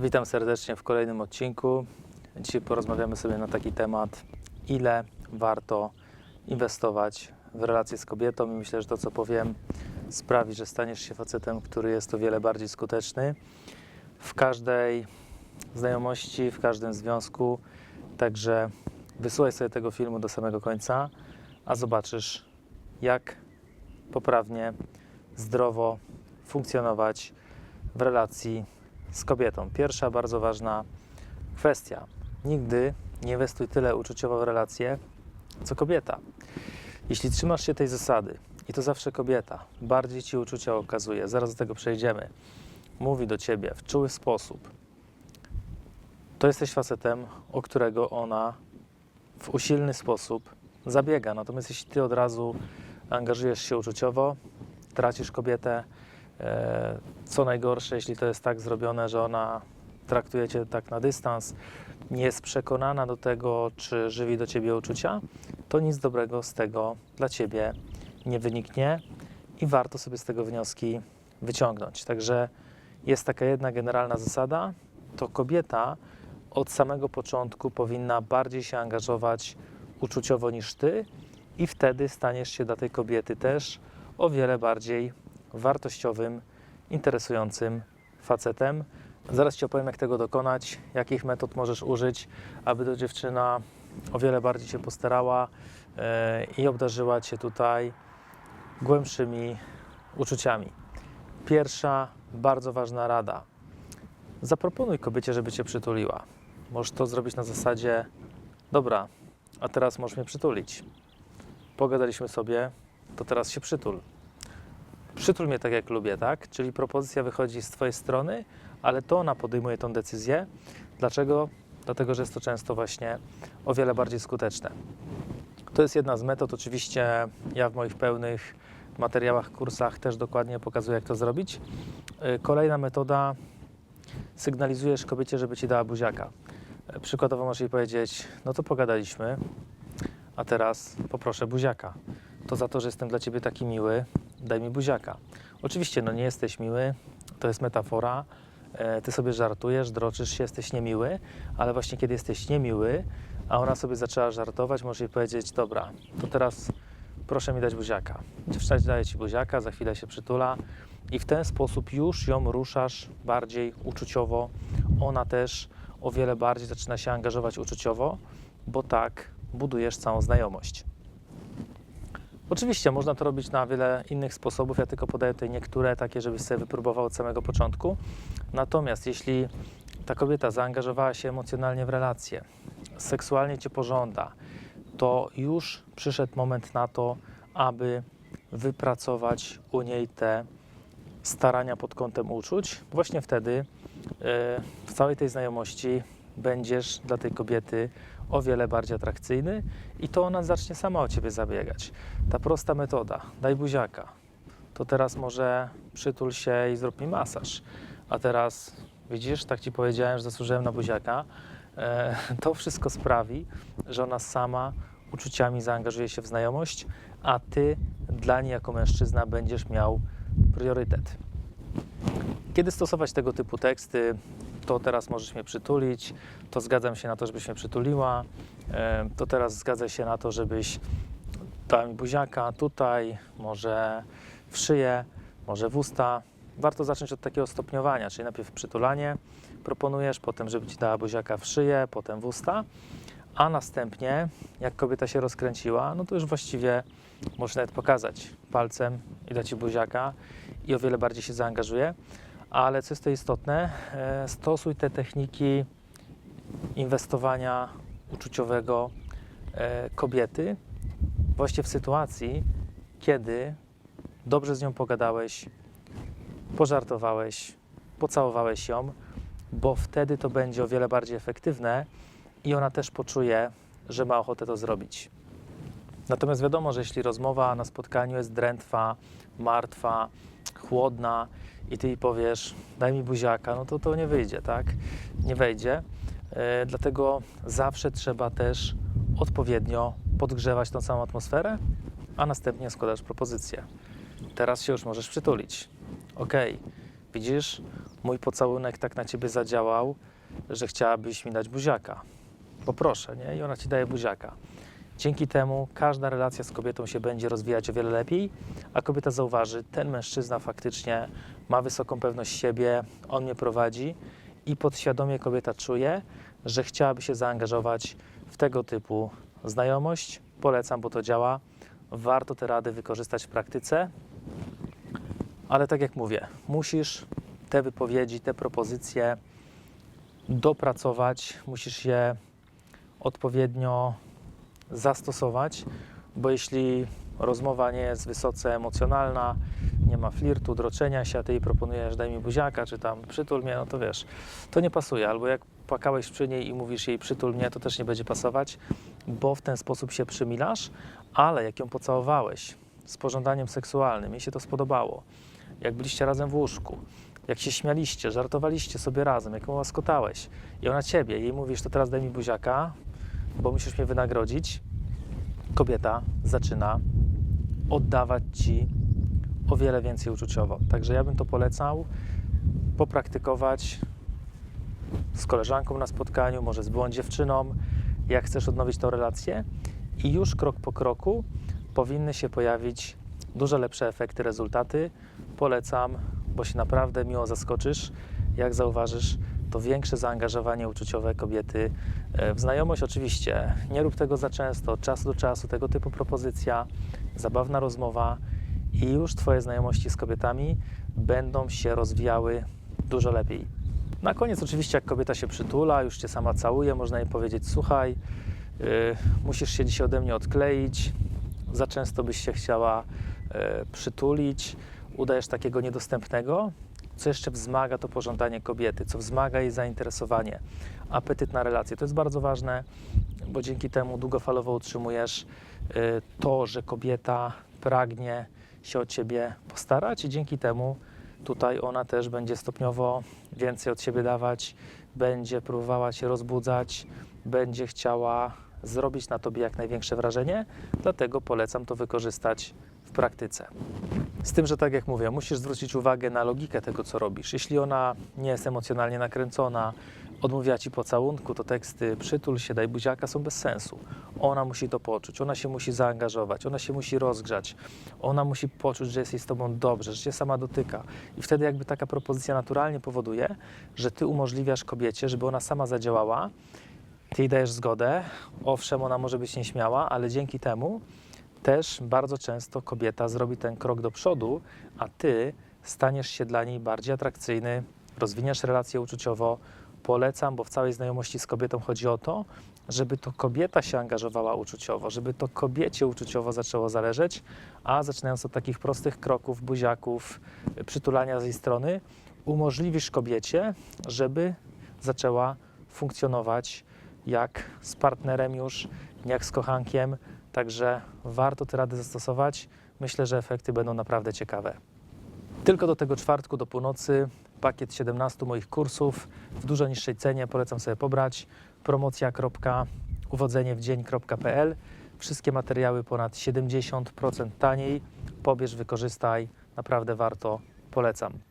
Witam serdecznie w kolejnym odcinku. Dzisiaj porozmawiamy sobie na taki temat, ile warto inwestować w relacje z kobietą i myślę, że to co powiem sprawi, że staniesz się facetem, który jest o wiele bardziej skuteczny w każdej znajomości, w każdym związku. Także wysłuchaj sobie tego filmu do samego końca, a zobaczysz jak poprawnie, zdrowo funkcjonować w relacji z kobietą. Pierwsza bardzo ważna kwestia. Nigdy nie inwestuj tyle uczuciowo w relacje, co kobieta. Jeśli trzymasz się tej zasady, i to zawsze kobieta, bardziej ci uczucia okazuje, zaraz do tego przejdziemy, mówi do ciebie w czuły sposób, to jesteś facetem, o którego ona w usilny sposób zabiega. Natomiast jeśli ty od razu angażujesz się uczuciowo, tracisz kobietę, co najgorsze, jeśli to jest tak zrobione, że ona traktuje cię tak na dystans, nie jest przekonana do tego, czy żywi do ciebie uczucia, to nic dobrego z tego dla ciebie nie wyniknie i warto sobie z tego wnioski wyciągnąć. Także jest taka jedna generalna zasada, to kobieta od samego początku powinna bardziej się angażować uczuciowo niż ty i wtedy staniesz się dla tej kobiety też o wiele bardziej wartościowym, interesującym facetem. Zaraz Ci opowiem, jak tego dokonać, jakich metod możesz użyć, aby ta dziewczyna o wiele bardziej się postarała e, i obdarzyła Cię tutaj głębszymi uczuciami. Pierwsza, bardzo ważna rada. Zaproponuj kobiecie, żeby Cię przytuliła. Możesz to zrobić na zasadzie, dobra, a teraz możesz mnie przytulić. Pogadaliśmy sobie, to teraz się przytul. Przytul mnie tak, jak lubię, tak? Czyli propozycja wychodzi z Twojej strony, ale to ona podejmuje tą decyzję. Dlaczego? Dlatego, że jest to często właśnie o wiele bardziej skuteczne. To jest jedna z metod. Oczywiście ja w moich pełnych materiałach, kursach też dokładnie pokazuję, jak to zrobić. Yy, Kolejna metoda, sygnalizujesz kobiecie, żeby Ci dała buziaka. Yy, Przykładowo możesz jej powiedzieć, no to pogadaliśmy, a teraz poproszę buziaka. To za to, że jestem dla Ciebie taki miły, daj mi buziaka. Oczywiście, no nie jesteś miły, to jest metafora, e, ty sobie żartujesz, droczysz się, jesteś niemiły, ale właśnie kiedy jesteś niemiły, a ona sobie zaczęła żartować, możesz jej powiedzieć, dobra, to teraz proszę mi dać buziaka. Dziewczyna daje ci buziaka, za chwilę się przytula i w ten sposób już ją ruszasz bardziej uczuciowo. Ona też o wiele bardziej zaczyna się angażować uczuciowo, bo tak budujesz całą znajomość. Oczywiście można to robić na wiele innych sposobów. Ja tylko podaję tutaj niektóre takie, żebyś sobie wypróbował od samego początku. Natomiast jeśli ta kobieta zaangażowała się emocjonalnie w relację, seksualnie cię pożąda, to już przyszedł moment na to, aby wypracować u niej te starania pod kątem uczuć. Właśnie wtedy e, w całej tej znajomości będziesz dla tej kobiety o wiele bardziej atrakcyjny i to ona zacznie sama o ciebie zabiegać. Ta prosta metoda, daj buziaka, to teraz może przytul się i zrób mi masaż. A teraz widzisz, tak ci powiedziałem, że zasłużyłem na buziaka. E, to wszystko sprawi, że ona sama uczuciami zaangażuje się w znajomość, a ty dla niej jako mężczyzna będziesz miał priorytet. Kiedy stosować tego typu teksty, to teraz możesz mnie przytulić, to zgadzam się na to, żebyś mnie przytuliła, e, to teraz zgadzam się na to, żebyś dała mi buziaka tutaj, może w szyję, może w usta. Warto zacząć od takiego stopniowania, czyli najpierw przytulanie proponujesz, potem żeby ci dała buziaka w szyję, potem w usta, a następnie jak kobieta się rozkręciła, no to już właściwie możesz nawet pokazać palcem i dać ci buziaka i o wiele bardziej się zaangażuje. Ale co jest to istotne, e, stosuj te techniki inwestowania uczuciowego e, kobiety właśnie w sytuacji, kiedy dobrze z nią pogadałeś, pożartowałeś, pocałowałeś ją, bo wtedy to będzie o wiele bardziej efektywne i ona też poczuje, że ma ochotę to zrobić. Natomiast wiadomo, że jeśli rozmowa na spotkaniu jest drętwa, martwa, chłodna i ty jej powiesz, daj mi buziaka, no to to nie wyjdzie, tak? Nie wejdzie. E, dlatego zawsze trzeba też odpowiednio podgrzewać tą całą atmosferę, a następnie składasz propozycję. Teraz się już możesz przytulić. Ok, widzisz, mój pocałunek tak na ciebie zadziałał, że chciałabyś mi dać buziaka. Poproszę, nie? I ona ci daje buziaka. Dzięki temu każda relacja z kobietą się będzie rozwijać o wiele lepiej, a kobieta zauważy, ten mężczyzna faktycznie ma wysoką pewność siebie, on mnie prowadzi i podświadomie kobieta czuje, że chciałaby się zaangażować w tego typu znajomość. Polecam, bo to działa. Warto te rady wykorzystać w praktyce, ale tak jak mówię, musisz te wypowiedzi, te propozycje dopracować, musisz je odpowiednio zastosować, bo jeśli rozmowa nie jest wysoce emocjonalna, nie ma flirtu, droczenia się, a ty jej proponujesz daj mi buziaka, czy tam przytul mnie, no to wiesz, to nie pasuje. Albo jak płakałeś przy niej i mówisz jej przytul mnie, to też nie będzie pasować, bo w ten sposób się przymilasz, ale jak ją pocałowałeś z pożądaniem seksualnym, jej się to spodobało, jak byliście razem w łóżku, jak się śmialiście, żartowaliście sobie razem, jak ją łaskotałeś i ona ciebie, jej mówisz, to teraz daj mi buziaka, bo musisz mnie wynagrodzić, kobieta zaczyna oddawać ci o wiele więcej uczuciowo. Także ja bym to polecał popraktykować z koleżanką na spotkaniu, może z byłą dziewczyną, jak chcesz odnowić tą relację i już krok po kroku powinny się pojawić dużo lepsze efekty, rezultaty. Polecam, bo się naprawdę miło zaskoczysz, jak zauważysz, to większe zaangażowanie uczuciowe kobiety e, w znajomość. Oczywiście nie rób tego za często, od czasu do czasu, tego typu propozycja, zabawna rozmowa i już Twoje znajomości z kobietami będą się rozwijały dużo lepiej. Na koniec oczywiście jak kobieta się przytula, już Cię sama całuje, można jej powiedzieć, słuchaj, yy, musisz się dzisiaj ode mnie odkleić, za często byś się chciała yy, przytulić, udajesz takiego niedostępnego, co jeszcze wzmaga to pożądanie kobiety, co wzmaga jej zainteresowanie, apetyt na relacje. To jest bardzo ważne, bo dzięki temu długofalowo utrzymujesz y, to, że kobieta pragnie się o ciebie postarać i dzięki temu tutaj ona też będzie stopniowo więcej od siebie dawać, będzie próbowała cię rozbudzać, będzie chciała zrobić na tobie jak największe wrażenie, dlatego polecam to wykorzystać w praktyce. Z tym, że tak jak mówię, musisz zwrócić uwagę na logikę tego, co robisz. Jeśli ona nie jest emocjonalnie nakręcona, odmówiła ci pocałunku, to teksty przytul się, daj buziaka są bez sensu. Ona musi to poczuć, ona się musi zaangażować, ona się musi rozgrzać, ona musi poczuć, że jest jej z tobą dobrze, że cię sama dotyka. I wtedy jakby taka propozycja naturalnie powoduje, że ty umożliwiasz kobiecie, żeby ona sama zadziałała, ty jej dajesz zgodę, owszem, ona może być nieśmiała, ale dzięki temu też bardzo często kobieta zrobi ten krok do przodu, a ty staniesz się dla niej bardziej atrakcyjny, rozwiniesz relację uczuciowo. Polecam, bo w całej znajomości z kobietą chodzi o to, żeby to kobieta się angażowała uczuciowo, żeby to kobiecie uczuciowo zaczęło zależeć, a zaczynając od takich prostych kroków, buziaków, przytulania z jej strony, umożliwisz kobiecie, żeby zaczęła funkcjonować jak z partnerem już, jak z kochankiem, Także warto te rady zastosować. Myślę, że efekty będą naprawdę ciekawe. Tylko do tego czwartku do północy pakiet 17 moich kursów w dużo niższej cenie. Polecam sobie pobrać. Promocja.uwodzeniewdzień.pl Wszystkie materiały ponad 70% taniej. Pobierz, wykorzystaj. Naprawdę warto. Polecam.